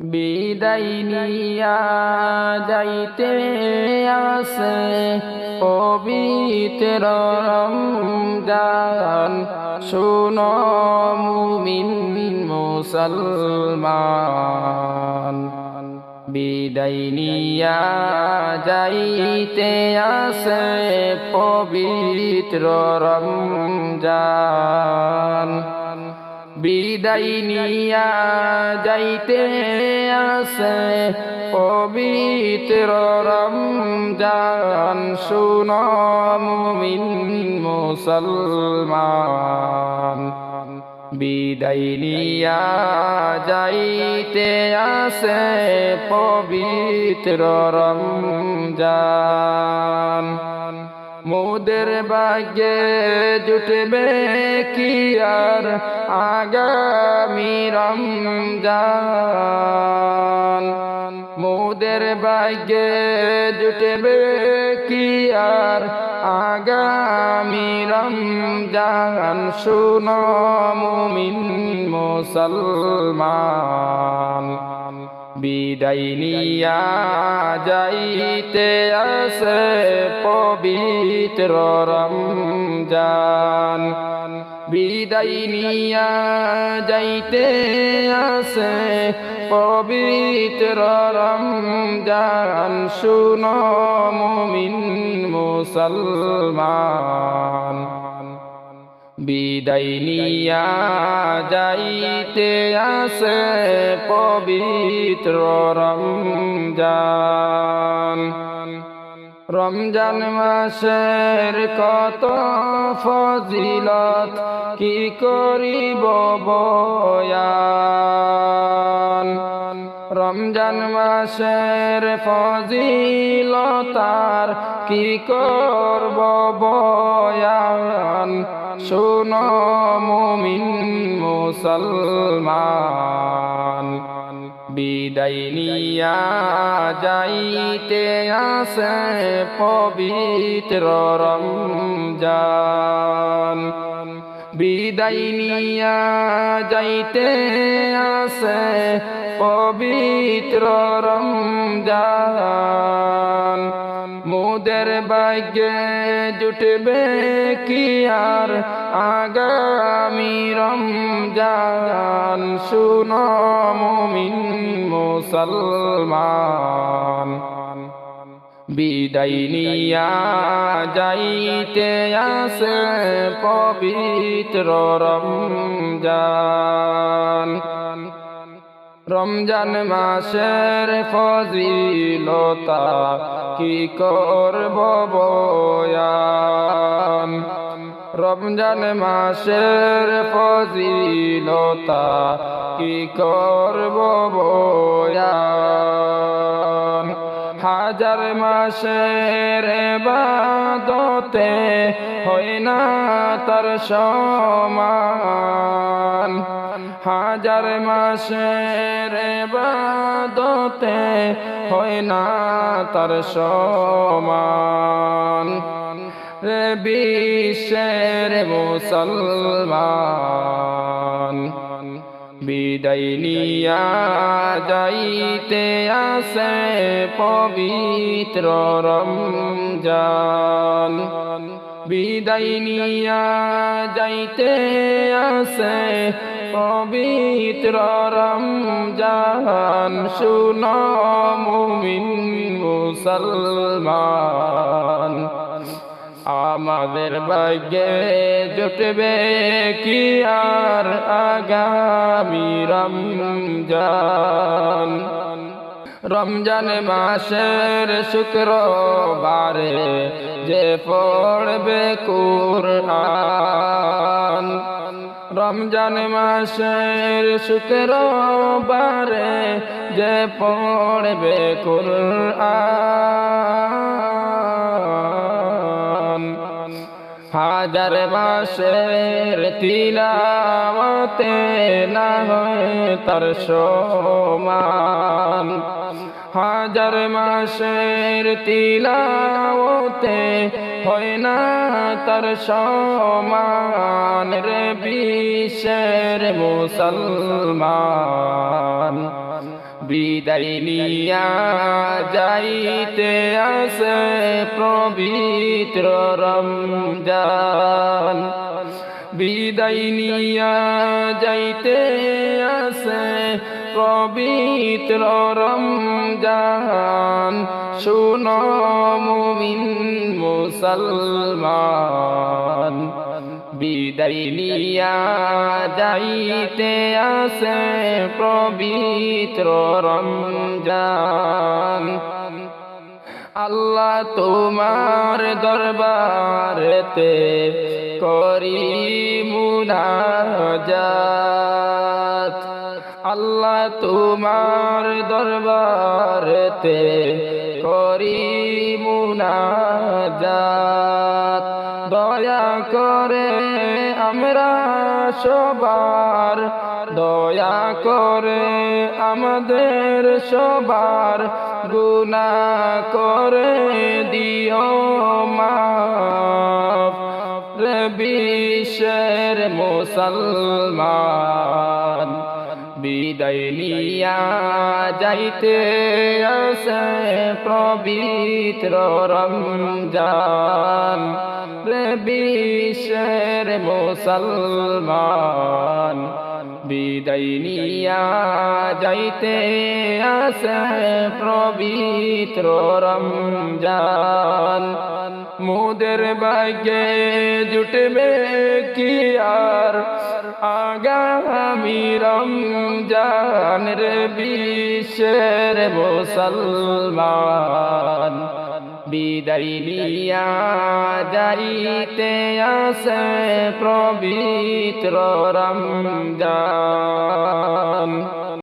বিদায় নিয়া যাইতে আসে পবিত্র রমজান। শুনো মুমিন মুসলমান। বিদায় নিয়া যাইতে আসে পবিত্র রমজান। বিদায় নিয়া যাইতে আসে। পবিত্র রমজান, শুন মুমিন মুসলমান। বিদায় নিয়া যাইতে আসে পবিত্র রমজান। মোদের ভাগ্যে জুটবে কি আর? আগামী রমজান। মোদের ভাগ্যে জুটবে কি আর? আগামী রমজান, শুনো মুমিন মুসলমান। বিদায় নিয়া যাইতে আসে পবিত্র রমজান। বিদায় নিয়া যাইতে আসে পবিত্র রমজান। শুনো মুমিন মুসলমান। বিদায় যাইতে আসে পবিত্র রমজান। রমজান মাসের কত ফজিলত, কি করিব বয়ান? রমজান মাসের ফজিলতার কি করব বয়ান? শুন মুমিন মুসলমান, বিদায় নিয়া যাইতে আসে পবিত্র রমজান। বিদায় নিয়া যাইতে আসে পবিত্র রমজান। মোদের ভাগ্যে জুটবে কি আর? আগামী রমজান, শুনো মুমিন মুসলমান। বিদায় নিয়া যাইতে আসে পবিত্র রমজান। রমজান মাসের ফজিলতা কি করব বয়ান? রমজান মাসের ফজিলতা কি করব বয়ান? হাজার মাসের বাদতে হয় না তার সমান। হাজার মাসের বাদতে হয় না তার সমান। রে বিশ্বের মুসলমান, বিদায় নিয়া যাইতে আসে পবিত্র রমজান। বিদায় নিয়া যাইতে আসে, পবিত্র রমজান, শুন মুমিন মুসলমান। আমাদের ভাগ্যে জুটবে কি আর আগামী রমজান? রমজান মাসের শুক্রবারে যে পড়বে কুরআন। রমজান মাসের শুক্রবারে যে পড়বে কুরআন। হাজার মাসের তিলাওয়াতে না হয় তার সমান। হাজার মাসের তিলাওতে হয় না তার সমান। রে বিশ্বের মুসলমান। বিদায় নিয়া যাইতে আসে পবিত্র রমজান। বিদায় নিয়া যাইতে আসে পবিত্র রমজান। শুনো মুমিন মুসলমান। বিদায় নিয়া যাইতে আসে পবিত্র রমজান। আল্লাহ তোমার দরবারেতে করি মুনাজাত আল্লাহ তোমার দরবারেতে করি মুনাজাত করে আমরা সবার দয়া করে আমাদের সবার গুণা করে দিও মা বিশ্বের মুসলমান। বিদায় নিয়া যাইতে আসে পবিত্র রমজান। বিশ্বের মুসলমান। বিদায় নিয়া যাইতে আসে পবিত্র রমজান। মুদের বাগে জুটবে কি আর? আগামী রমজান রে বিশ্বের মুসলমান। বিদায় নিয়া যাইতে আসে পবিত্র রমজান।